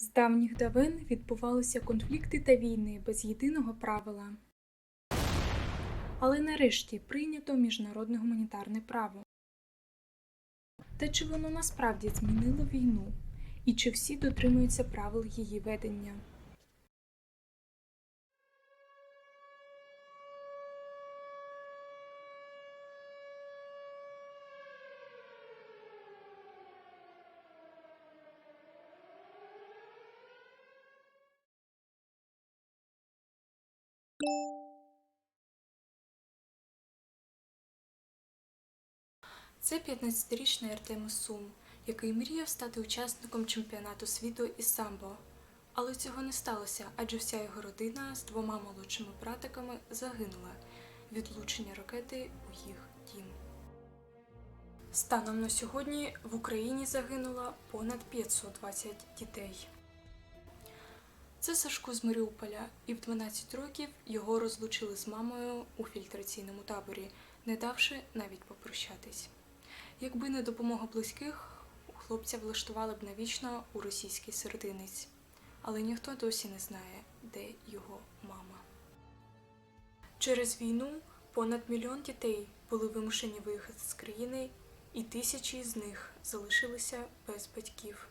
З давніх давен відбувалися конфлікти та війни без єдиного правила. Але нарешті прийнято міжнародне гуманітарне право. Та чи воно насправді змінило війну? І чи всі дотримуються правил її ведення? Це 15-річний Артем Сум, який мріяв стати учасником чемпіонату світу із самбо. Але цього не сталося, адже вся його родина з двома молодшими братиками загинула від влучення ракети у їх дім. Станом на сьогодні в Україні загинуло понад 520 дітей. Це Сашко з Маріуполя, і в 12 років його розлучили з мамою у фільтраційному таборі, не давши навіть попрощатись. Якби не допомога близьких, хлопця влаштували б навічно у російський серединець, але ніхто досі не знає, де його мама. Через війну понад мільйон дітей були вимушені виїхати з країни, і тисячі з них залишилися без батьків.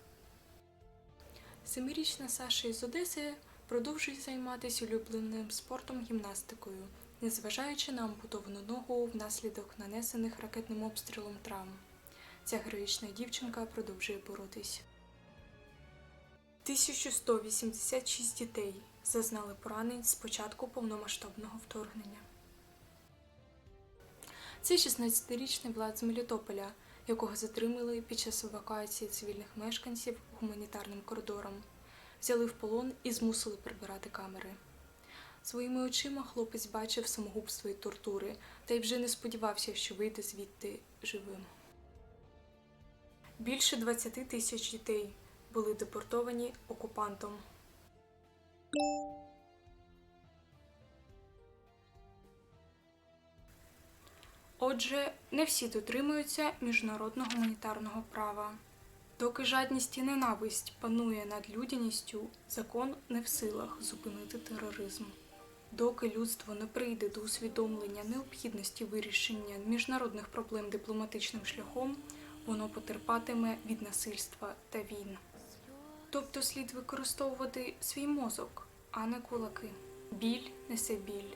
Семирічна Саша із Одеси продовжує займатися улюбленим спортом гімнастикою, незважаючи на ампутовану ногу внаслідок нанесених ракетним обстрілом травм. Ця героїчна дівчинка продовжує боротись. 1186 дітей зазнали поранень з початку повномасштабного вторгнення. Це 16-річний Влад з Мелітополя, якого затримали під час евакуації цивільних мешканців гуманітарним коридором, взяли в полон і змусили прибирати камери. Своїми очима хлопець бачив самогубство і тортури, та й вже не сподівався, що вийде звідти живим. Більше 20 тисяч дітей були депортовані окупантом. Отже, не всі дотримуються міжнародного гуманітарного права. Доки жадність і ненависть панує над людяністю, закон не в силах зупинити тероризм. Доки людство не прийде до усвідомлення необхідності вирішення міжнародних проблем дипломатичним шляхом, воно потерпатиме від насильства та війн. Тобто слід використовувати свій мозок, а не кулаки. Біль несе біль,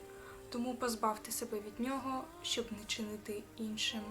тому позбавте себе від нього, щоб не чинити іншим.